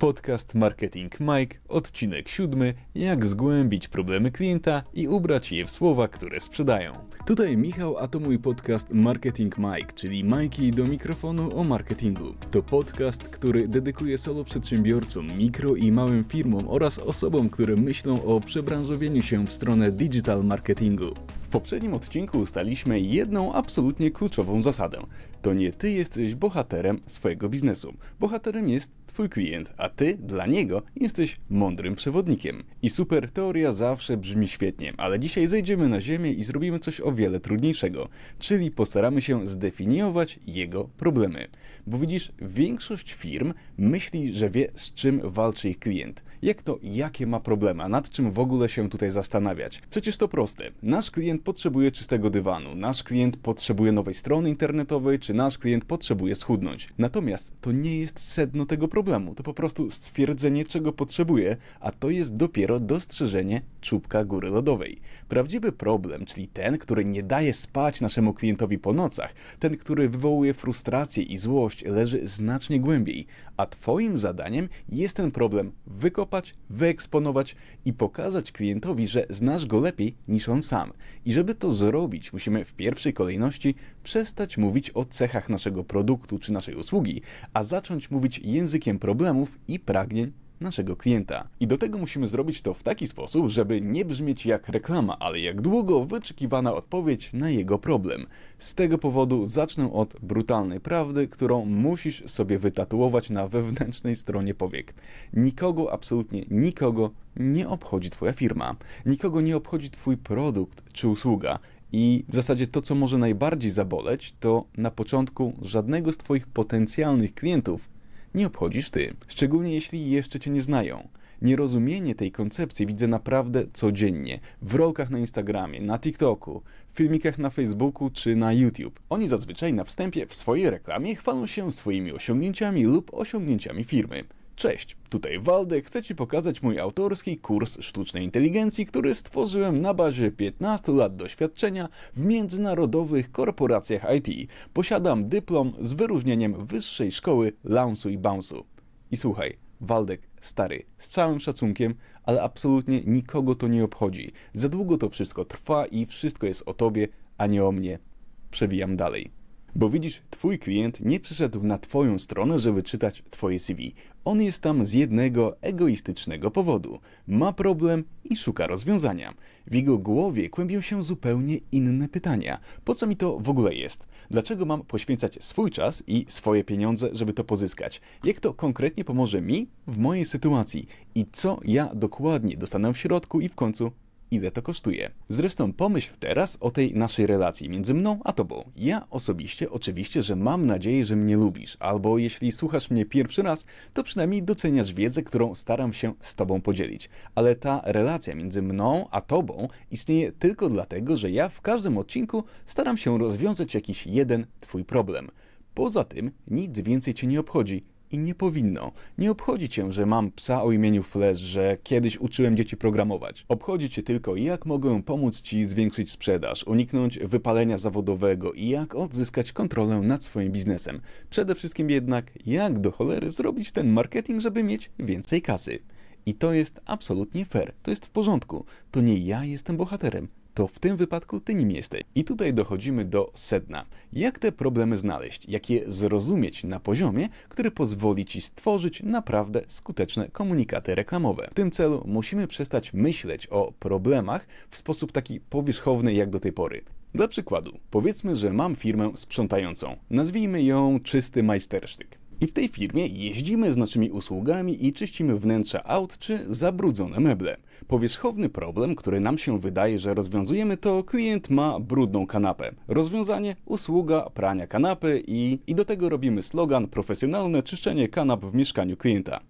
Podcast Marketing Mike, odcinek siódmy, jak zgłębić problemy klienta i ubrać je w słowa, które sprzedają. Tutaj Michał, a to mój podcast Marketing Mike, czyli Majki do mikrofonu o marketingu. To podcast, który dedykuje solo przedsiębiorcom, mikro i małym firmom oraz osobom, które myślą o przebranżowieniu się w stronę digital marketingu. W poprzednim odcinku ustaliśmy jedną absolutnie kluczową zasadę. To nie ty jesteś bohaterem swojego biznesu. Bohaterem jest twój klient, a ty dla niego jesteś mądrym przewodnikiem. I super teoria zawsze brzmi świetnie, ale dzisiaj zejdziemy na ziemię i zrobimy coś o wiele trudniejszego, czyli postaramy się zdefiniować jego problemy. Bo widzisz, większość firm myśli, że wie z czym walczy ich klient. Jak to, jakie ma problemy, a nad czym w ogóle się tutaj zastanawiać? Przecież to proste. Nasz klient potrzebuje czystego dywanu, nasz klient potrzebuje nowej strony internetowej, czy nasz klient potrzebuje schudnąć. Natomiast to nie jest sedno tego problemu, to po prostu stwierdzenie, czego potrzebuje, a to jest dopiero dostrzeżenie czubka góry lodowej. Prawdziwy problem, czyli ten, który nie daje spać naszemu klientowi po nocach, ten, który wywołuje frustrację i złość, leży znacznie głębiej, a Twoim zadaniem jest ten problem wykopać, wyeksponować i pokazać klientowi, że znasz go lepiej niż on sam. I żeby to zrobić, musimy w pierwszej kolejności przestać mówić o cechach naszego produktu czy naszej usługi, a zacząć mówić językiem problemów i pragnień naszego klienta. I do tego musimy zrobić to w taki sposób, żeby nie brzmieć jak reklama, ale jak długo wyczekiwana odpowiedź na jego problem. Z tego powodu zacznę od brutalnej prawdy, którą musisz sobie wytatuować na wewnętrznej stronie powiek. Nikogo, absolutnie nikogo nie obchodzi Twoja firma. Nikogo nie obchodzi Twój produkt czy usługa. I w zasadzie to, co może najbardziej zaboleć, to na początku żadnego z Twoich potencjalnych klientów nie obchodzisz ty, szczególnie jeśli jeszcze cię nie znają. Nierozumienie tej koncepcji widzę naprawdę codziennie w rolkach na Instagramie, na TikToku, w filmikach na Facebooku czy na YouTube. Oni zazwyczaj na wstępie w swojej reklamie chwalą się swoimi osiągnięciami lub osiągnięciami firmy. Cześć, tutaj Waldek, chcę Ci pokazać mój autorski kurs sztucznej inteligencji, który stworzyłem na bazie 15 lat doświadczenia w międzynarodowych korporacjach IT. Posiadam dyplom z wyróżnieniem Wyższej Szkoły Launsu i Bounce'u. I słuchaj, Waldek, stary, z całym szacunkiem, ale absolutnie nikogo to nie obchodzi. Za długo to wszystko trwa i wszystko jest o Tobie, a nie o mnie. Przewijam dalej. Bo widzisz, twój klient nie przyszedł na twoją stronę, żeby czytać twoje CV. On jest tam z jednego egoistycznego powodu. Ma problem i szuka rozwiązania. W jego głowie kłębią się zupełnie inne pytania. Po co mi to w ogóle jest? Dlaczego mam poświęcać swój czas i swoje pieniądze, żeby to pozyskać? Jak to konkretnie pomoże mi w mojej sytuacji? I co ja dokładnie dostanę w środku i w końcu ile to kosztuje. Zresztą pomyśl teraz o tej naszej relacji między mną a tobą. Ja osobiście oczywiście, że mam nadzieję, że mnie lubisz, albo jeśli słuchasz mnie pierwszy raz, to przynajmniej doceniasz wiedzę, którą staram się z tobą podzielić. Ale ta relacja między mną a tobą istnieje tylko dlatego, że ja w każdym odcinku staram się rozwiązać jakiś jeden twój problem. Poza tym nic więcej cię nie obchodzi i nie powinno. Nie obchodzi cię, że mam psa o imieniu Flash, że kiedyś uczyłem dzieci programować. Obchodzi cię tylko, jak mogę pomóc ci zwiększyć sprzedaż, uniknąć wypalenia zawodowego i jak odzyskać kontrolę nad swoim biznesem. Przede wszystkim jednak, jak do cholery zrobić ten marketing, żeby mieć więcej kasy. I to jest absolutnie fair, to jest w porządku. To nie ja jestem bohaterem, to w tym wypadku ty nim jesteś. I tutaj dochodzimy do sedna. Jak te problemy znaleźć? Jak je zrozumieć na poziomie, który pozwoli ci stworzyć naprawdę skuteczne komunikaty reklamowe? W tym celu musimy przestać myśleć o problemach w sposób taki powierzchowny jak do tej pory. Dla przykładu, powiedzmy, że mam firmę sprzątającą. Nazwijmy ją czysty majstersztyk. I w tej firmie jeździmy z naszymi usługami i czyścimy wnętrza aut czy zabrudzone meble. Powierzchowny problem, który nam się wydaje, że rozwiązujemy, to klient ma brudną kanapę. Rozwiązanie usługa prania kanapy i, i do tego robimy slogan profesjonalne czyszczenie kanap w mieszkaniu klienta.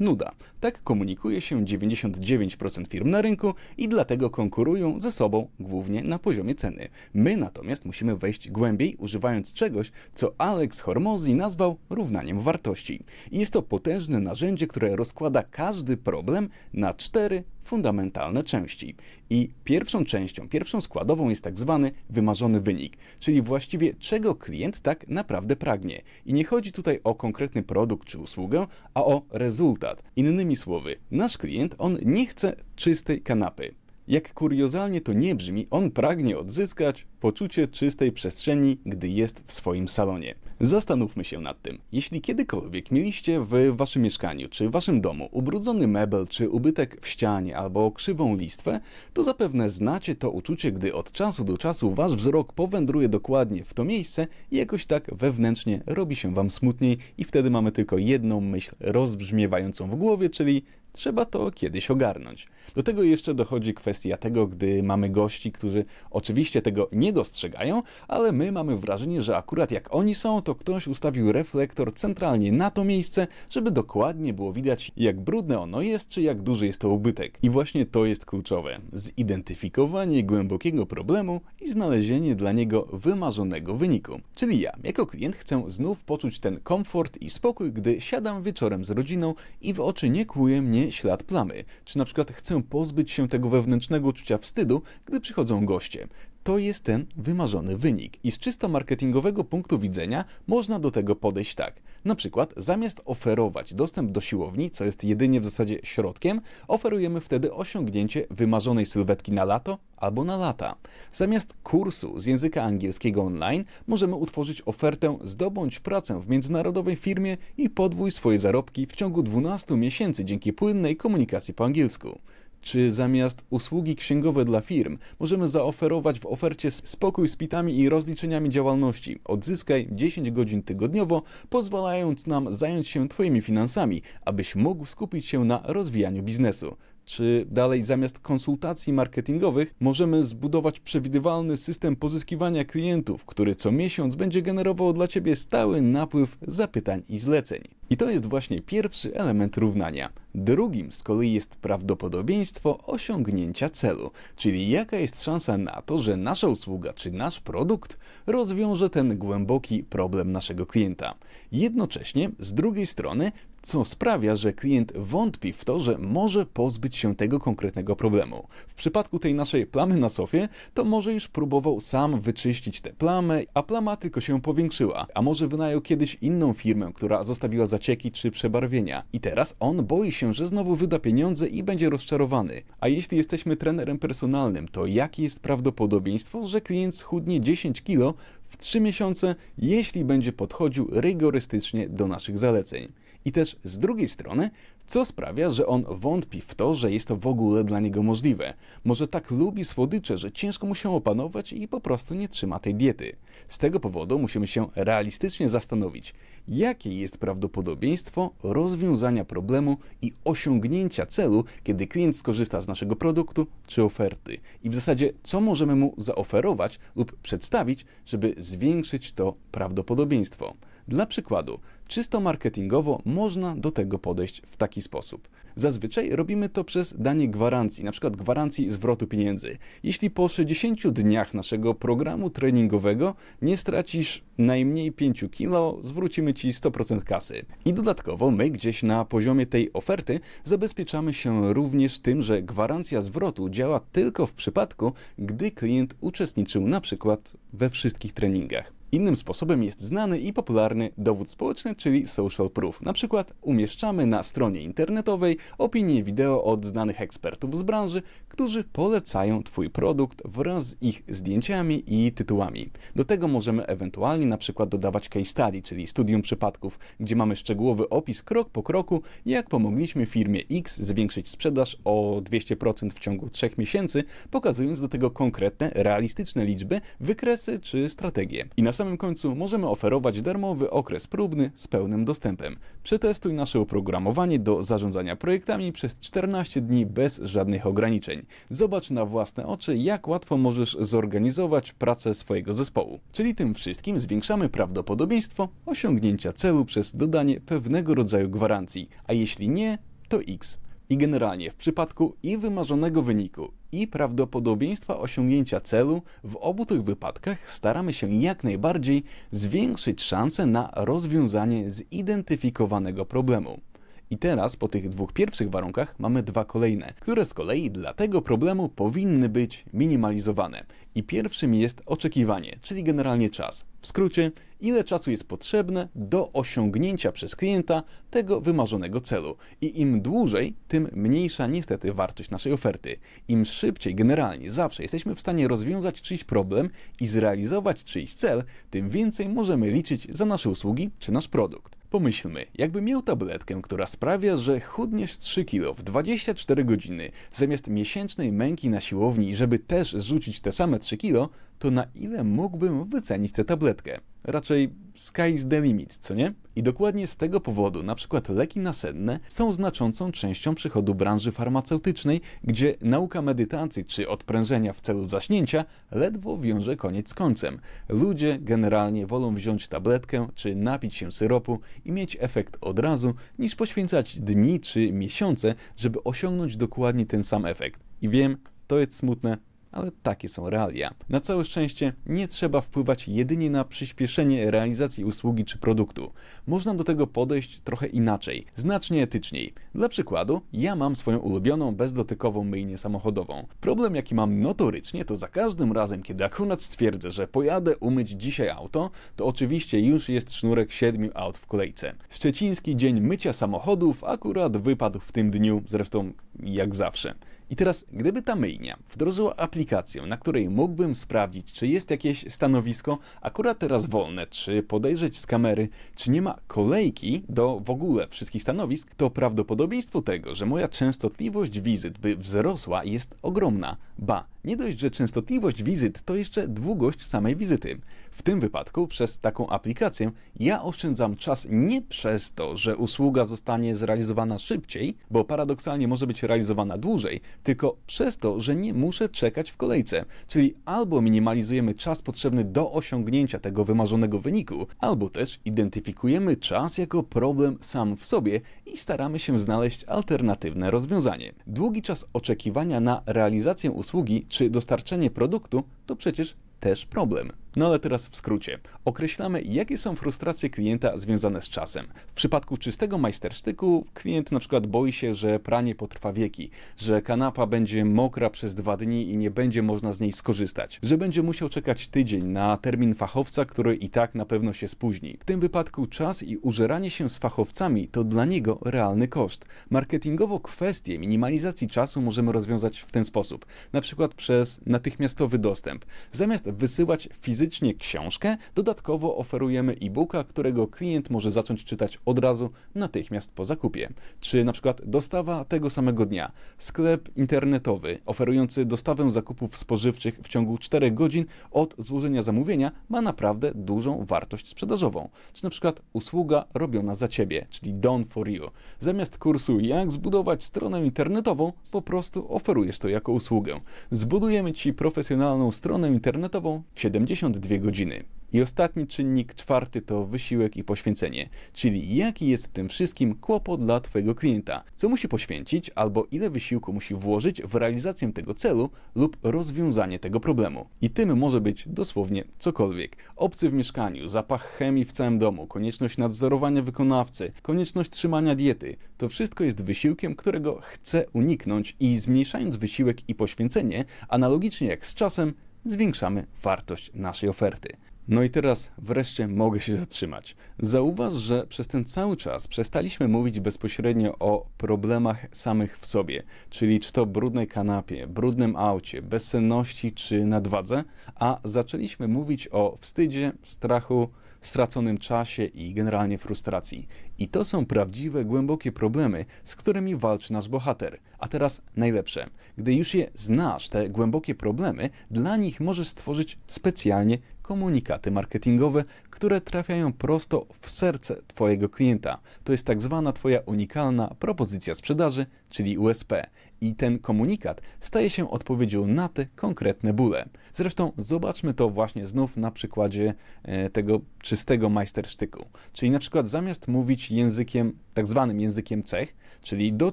Nuda. Tak komunikuje się 99% firm na rynku i dlatego konkurują ze sobą głównie na poziomie ceny. My natomiast musimy wejść głębiej, używając czegoś, co Alex Hormozzi nazwał równaniem wartości. Jest to potężne narzędzie, które rozkłada każdy problem na cztery fundamentalne części. I pierwszą częścią, pierwszą składową jest tak zwany wymarzony wynik, czyli właściwie czego klient tak naprawdę pragnie. I nie chodzi tutaj o konkretny produkt czy usługę, a o rezultat. Innymi słowy, nasz klient on nie chce czystej kanapy. Jak kuriozalnie to nie brzmi, on pragnie odzyskać poczucie czystej przestrzeni, gdy jest w swoim salonie. Zastanówmy się nad tym. Jeśli kiedykolwiek mieliście w waszym mieszkaniu czy waszym domu ubrudzony mebel czy ubytek w ścianie albo krzywą listwę, to zapewne znacie to uczucie, gdy od czasu do czasu wasz wzrok powędruje dokładnie w to miejsce i jakoś tak wewnętrznie robi się wam smutniej i wtedy mamy tylko jedną myśl rozbrzmiewającą w głowie, czyli trzeba to kiedyś ogarnąć. Do tego jeszcze dochodzi kwestia tego, gdy mamy gości, którzy oczywiście tego nie dostrzegają, ale my mamy wrażenie, że akurat jak oni są, to ktoś ustawił reflektor centralnie na to miejsce, żeby dokładnie było widać, jak brudne ono jest, czy jak duży jest to ubytek. I właśnie to jest kluczowe. Zidentyfikowanie głębokiego problemu i znalezienie dla niego wymarzonego wyniku. Czyli ja, jako klient, chcę znów poczuć ten komfort i spokój, gdy siadam wieczorem z rodziną i w oczy nie kłuje mnie ślad plamy. Czy na przykład chcę pozbyć się tego wewnętrznego uczucia wstydu, gdy przychodzą goście to jest ten wymarzony wynik. I z czysto marketingowego punktu widzenia można do tego podejść tak. Na przykład zamiast oferować dostęp do siłowni, co jest jedynie w zasadzie środkiem, oferujemy wtedy osiągnięcie wymarzonej sylwetki na lato albo na lata. Zamiast kursu z języka angielskiego online możemy utworzyć ofertę zdobądź pracę w międzynarodowej firmie i podwój swoje zarobki w ciągu 12 miesięcy dzięki płynnej komunikacji po angielsku. Czy zamiast usługi księgowe dla firm możemy zaoferować w ofercie spokój z pitami i rozliczeniami działalności? Odzyskaj 10 godzin tygodniowo, pozwalając nam zająć się Twoimi finansami, abyś mógł skupić się na rozwijaniu biznesu. Czy dalej zamiast konsultacji marketingowych możemy zbudować przewidywalny system pozyskiwania klientów, który co miesiąc będzie generował dla Ciebie stały napływ zapytań i zleceń? I to jest właśnie pierwszy element równania. Drugim z kolei jest prawdopodobieństwo osiągnięcia celu, czyli jaka jest szansa na to, że nasza usługa czy nasz produkt rozwiąże ten głęboki problem naszego klienta. Jednocześnie, z drugiej strony, co sprawia, że klient wątpi w to, że może pozbyć się tego konkretnego problemu. W przypadku tej naszej plamy na sofie, to może już próbował sam wyczyścić tę plamę, a plama tylko się powiększyła, a może wynajął kiedyś inną firmę, która zostawiła zacieki czy przebarwienia. I teraz on boi się, że znowu wyda pieniądze i będzie rozczarowany. A jeśli jesteśmy trenerem personalnym, to jakie jest prawdopodobieństwo, że klient schudnie 10 kg w 3 miesiące, jeśli będzie podchodził rygorystycznie do naszych zaleceń? I też z drugiej strony, co sprawia, że on wątpi w to, że jest to w ogóle dla niego możliwe. Może tak lubi słodycze, że ciężko mu się opanować i po prostu nie trzyma tej diety. Z tego powodu musimy się realistycznie zastanowić, jakie jest prawdopodobieństwo rozwiązania problemu i osiągnięcia celu, kiedy klient skorzysta z naszego produktu czy oferty. I w zasadzie, co możemy mu zaoferować lub przedstawić, żeby zwiększyć to prawdopodobieństwo. Dla przykładu, czysto marketingowo można do tego podejść w taki sposób. Zazwyczaj robimy to przez danie gwarancji, przykład gwarancji zwrotu pieniędzy. Jeśli po 60 dniach naszego programu treningowego nie stracisz najmniej 5 kg, zwrócimy Ci 100% kasy. I dodatkowo my gdzieś na poziomie tej oferty zabezpieczamy się również tym, że gwarancja zwrotu działa tylko w przypadku, gdy klient uczestniczył przykład we wszystkich treningach. Innym sposobem jest znany i popularny dowód społeczny, czyli social proof. Na przykład umieszczamy na stronie internetowej opinie wideo od znanych ekspertów z branży, którzy polecają Twój produkt wraz z ich zdjęciami i tytułami. Do tego możemy ewentualnie na przykład dodawać case study, czyli studium przypadków, gdzie mamy szczegółowy opis krok po kroku, jak pomogliśmy firmie X zwiększyć sprzedaż o 200% w ciągu 3 miesięcy, pokazując do tego konkretne, realistyczne liczby, wykresy czy strategie. I na samym końcu możemy oferować darmowy okres próbny z pełnym dostępem. Przetestuj nasze oprogramowanie do zarządzania projektami przez 14 dni bez żadnych ograniczeń. Zobacz na własne oczy, jak łatwo możesz zorganizować pracę swojego zespołu. Czyli tym wszystkim zwiększamy prawdopodobieństwo osiągnięcia celu przez dodanie pewnego rodzaju gwarancji, a jeśli nie, to X. I generalnie w przypadku i wymarzonego wyniku, i prawdopodobieństwa osiągnięcia celu, w obu tych wypadkach staramy się jak najbardziej zwiększyć szanse na rozwiązanie zidentyfikowanego problemu. I teraz po tych dwóch pierwszych warunkach mamy dwa kolejne, które z kolei dla tego problemu powinny być minimalizowane. I pierwszym jest oczekiwanie, czyli generalnie czas. W skrócie, ile czasu jest potrzebne do osiągnięcia przez klienta tego wymarzonego celu. I im dłużej, tym mniejsza niestety wartość naszej oferty. Im szybciej generalnie zawsze jesteśmy w stanie rozwiązać czyjś problem i zrealizować czyjś cel, tym więcej możemy liczyć za nasze usługi czy nasz produkt. Pomyślmy, jakby miał tabletkę, która sprawia, że chudniesz 3 kg w 24 godziny, zamiast miesięcznej męki na siłowni, żeby też zrzucić te same 3 kg, to na ile mógłbym wycenić tę tabletkę? Raczej sky's the limit, co nie? I dokładnie z tego powodu na przykład leki nasenne są znaczącą częścią przychodu branży farmaceutycznej, gdzie nauka medytacji czy odprężenia w celu zaśnięcia ledwo wiąże koniec z końcem. Ludzie generalnie wolą wziąć tabletkę czy napić się syropu i mieć efekt od razu, niż poświęcać dni czy miesiące, żeby osiągnąć dokładnie ten sam efekt. I wiem, to jest smutne, ale takie są realia. Na całe szczęście nie trzeba wpływać jedynie na przyspieszenie realizacji usługi czy produktu. Można do tego podejść trochę inaczej, znacznie etyczniej. Dla przykładu, ja mam swoją ulubioną bezdotykową myjnię samochodową. Problem jaki mam notorycznie, to za każdym razem, kiedy akurat stwierdzę, że pojadę umyć dzisiaj auto, to oczywiście już jest sznurek siedmiu aut w kolejce. Szczeciński dzień mycia samochodów akurat wypadł w tym dniu, zresztą jak zawsze. I teraz, gdyby ta myjnia wdrożyła aplikację, na której mógłbym sprawdzić, czy jest jakieś stanowisko akurat teraz wolne, czy podejrzeć z kamery, czy nie ma kolejki do w ogóle wszystkich stanowisk, to prawdopodobieństwo tego, że moja częstotliwość wizyt by wzrosła jest ogromna. Ba, nie dość, że częstotliwość wizyt, to jeszcze długość samej wizyty. W tym wypadku przez taką aplikację ja oszczędzam czas nie przez to, że usługa zostanie zrealizowana szybciej, bo paradoksalnie może być realizowana dłużej, tylko przez to, że nie muszę czekać w kolejce. Czyli albo minimalizujemy czas potrzebny do osiągnięcia tego wymarzonego wyniku, albo też identyfikujemy czas jako problem sam w sobie i staramy się znaleźć alternatywne rozwiązanie. Długi czas oczekiwania na realizację usługi czy dostarczenie produktu to przecież też problem. No ale teraz w skrócie. Określamy, jakie są frustracje klienta związane z czasem. W przypadku czystego majstersztyku klient na przykład boi się, że pranie potrwa wieki, że kanapa będzie mokra przez dwa dni i nie będzie można z niej skorzystać, że będzie musiał czekać tydzień na termin fachowca, który i tak na pewno się spóźni. W tym wypadku czas i użeranie się z fachowcami to dla niego realny koszt. Marketingowo kwestię minimalizacji czasu możemy rozwiązać w ten sposób, na przykład przez natychmiastowy dostęp. Zamiast wysyłać fizycznie książkę, dodatkowo oferujemy e-booka, którego klient może zacząć czytać od razu, natychmiast po zakupie. Czy na przykład dostawa tego samego dnia. Sklep internetowy oferujący dostawę zakupów spożywczych w ciągu 4 godzin od złożenia zamówienia ma naprawdę dużą wartość sprzedażową. Czy na przykład usługa robiona za ciebie, czyli done for you. Zamiast kursu jak zbudować stronę internetową, po prostu oferujesz to jako usługę. Zbudujemy ci profesjonalną stronę internetową w 72 godziny. I ostatni czynnik, czwarty, to wysiłek i poświęcenie, czyli jaki jest w tym wszystkim kłopot dla Twojego klienta, co musi poświęcić albo ile wysiłku musi włożyć w realizację tego celu lub rozwiązanie tego problemu. I tym może być dosłownie cokolwiek. Obcy w mieszkaniu, zapach chemii w całym domu, konieczność nadzorowania wykonawcy, konieczność trzymania diety. To wszystko jest wysiłkiem, którego chcę uniknąć i zmniejszając wysiłek i poświęcenie, analogicznie jak z czasem, zwiększamy wartość naszej oferty. No i teraz wreszcie mogę się zatrzymać. Zauważ, że przez ten cały czas przestaliśmy mówić bezpośrednio o problemach samych w sobie, czyli czy to brudnej kanapie, brudnym aucie, bezsenności czy nadwadze, a zaczęliśmy mówić o wstydzie, strachu, straconym czasie i generalnie frustracji. I to są prawdziwe, głębokie problemy, z którymi walczy nasz bohater. A teraz najlepsze. Gdy już je znasz, te głębokie problemy, dla nich możesz stworzyć specjalnie komunikaty marketingowe, które trafiają prosto w serce Twojego klienta. To jest tak zwana Twoja unikalna propozycja sprzedaży, czyli USP. I ten komunikat staje się odpowiedzią na te konkretne bóle. Zresztą zobaczmy to właśnie znów na przykładzie e, tego czystego majstersztyku. Czyli na przykład zamiast mówić językiem, tak zwanym językiem cech, czyli do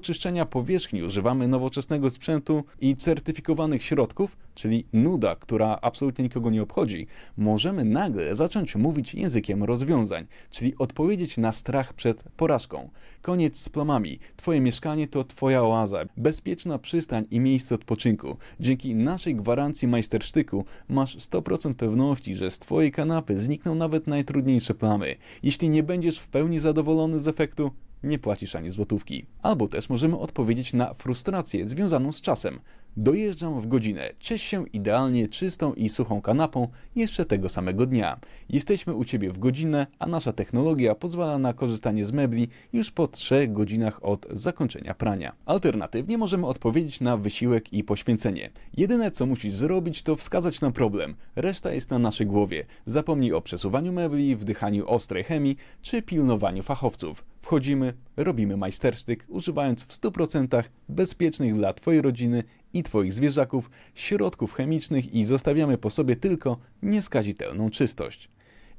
czyszczenia powierzchni używamy nowoczesnego sprzętu i certyfikowanych środków, czyli nuda, która absolutnie nikogo nie obchodzi, możemy nagle zacząć mówić językiem rozwiązań, czyli odpowiedzieć na strach przed porażką. Koniec z plamami. Twoje mieszkanie to Twoja oaza, bezpieczna przystań i miejsce odpoczynku. Dzięki naszej gwarancji majstersztyku masz 100% pewności, że z Twojej kanapy znikną nawet najtrudniejsze plamy. Jeśli nie będziesz w pełni zadowolony z efektu, nie płacisz ani złotówki. Albo też możemy odpowiedzieć na frustrację związaną z czasem. Dojeżdżam w godzinę, ciesz się idealnie czystą i suchą kanapą jeszcze tego samego dnia. Jesteśmy u Ciebie w godzinę, a nasza technologia pozwala na korzystanie z mebli już po 3 godzinach od zakończenia prania. Alternatywnie możemy odpowiedzieć na wysiłek i poświęcenie. Jedyne co musisz zrobić to wskazać na problem, reszta jest na naszej głowie. Zapomnij o przesuwaniu mebli, wdychaniu ostrej chemii czy pilnowaniu fachowców. Wchodzimy, robimy majstersztyk, używając w 100% bezpiecznych dla Twojej rodziny i Twoich zwierzaków środków chemicznych i zostawiamy po sobie tylko nieskazitelną czystość.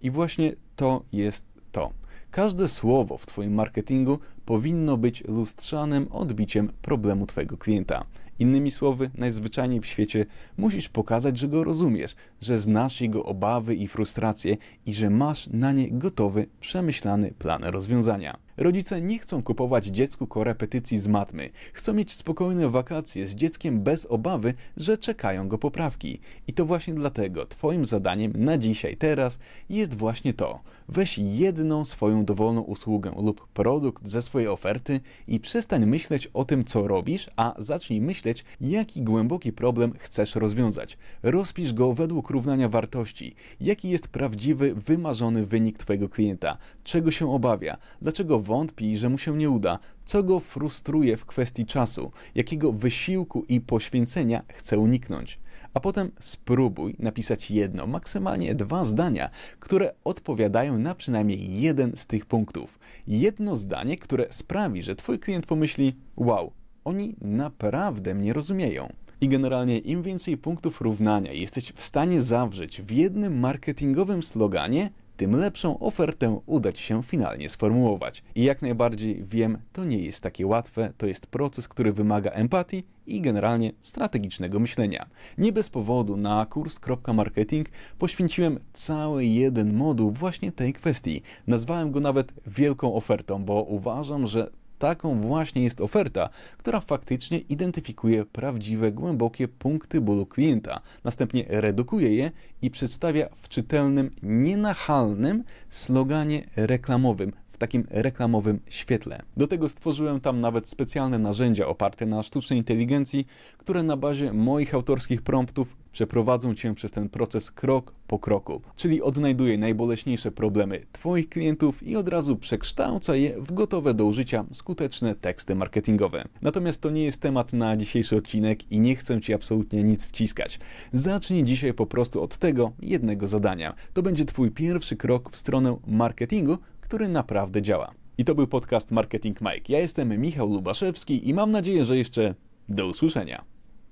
I właśnie to jest to. Każde słowo w Twoim marketingu powinno być lustrzanym odbiciem problemu Twojego klienta. Innymi słowy, najzwyczajniej w świecie musisz pokazać, że go rozumiesz, że znasz jego obawy i frustracje i że masz na nie gotowy, przemyślany plan rozwiązania. Rodzice nie chcą kupować dziecku korepetycji z matmy. Chcą mieć spokojne wakacje z dzieckiem bez obawy, że czekają go poprawki. I to właśnie dlatego Twoim zadaniem na dzisiaj, teraz jest właśnie to. Weź jedną swoją dowolną usługę lub produkt ze swojej oferty i przestań myśleć o tym, co robisz, a zacznij myśleć, jaki głęboki problem chcesz rozwiązać. Rozpisz go według równania wartości. Jaki jest prawdziwy, wymarzony wynik Twojego klienta? Czego się obawia? Dlaczego wątpi, że mu się nie uda? Co go frustruje w kwestii czasu? Jakiego wysiłku i poświęcenia chce uniknąć? A potem spróbuj napisać jedno, maksymalnie dwa zdania, które odpowiadają na przynajmniej jeden z tych punktów. Jedno zdanie, które sprawi, że Twój klient pomyśli: Wow, oni naprawdę mnie rozumieją. I generalnie im więcej punktów równania jesteś w stanie zawrzeć w jednym marketingowym sloganie, tym lepszą ofertę uda Ci się finalnie sformułować. I jak najbardziej wiem, to nie jest takie łatwe, to jest proces, który wymaga empatii i generalnie strategicznego myślenia. Nie bez powodu na kurs.marketing poświęciłem cały jeden moduł właśnie tej kwestii. Nazwałem go nawet wielką ofertą, bo uważam, że Taką właśnie jest oferta, która faktycznie identyfikuje prawdziwe, głębokie punkty bólu klienta, następnie redukuje je i przedstawia w czytelnym, nienachalnym sloganie reklamowym, takim reklamowym świetle. Do tego stworzyłem tam nawet specjalne narzędzia oparte na sztucznej inteligencji, które na bazie moich autorskich promptów przeprowadzą Cię przez ten proces krok po kroku, czyli odnajduje najboleśniejsze problemy Twoich klientów i od razu przekształca je w gotowe do użycia skuteczne teksty marketingowe. Natomiast to nie jest temat na dzisiejszy odcinek i nie chcę Ci absolutnie nic wciskać. Zacznij dzisiaj po prostu od tego jednego zadania. To będzie Twój pierwszy krok w stronę marketingu, który naprawdę działa. I to był podcast Marketing Mike. Ja jestem Michał Lubaszewski i mam nadzieję, że jeszcze do usłyszenia.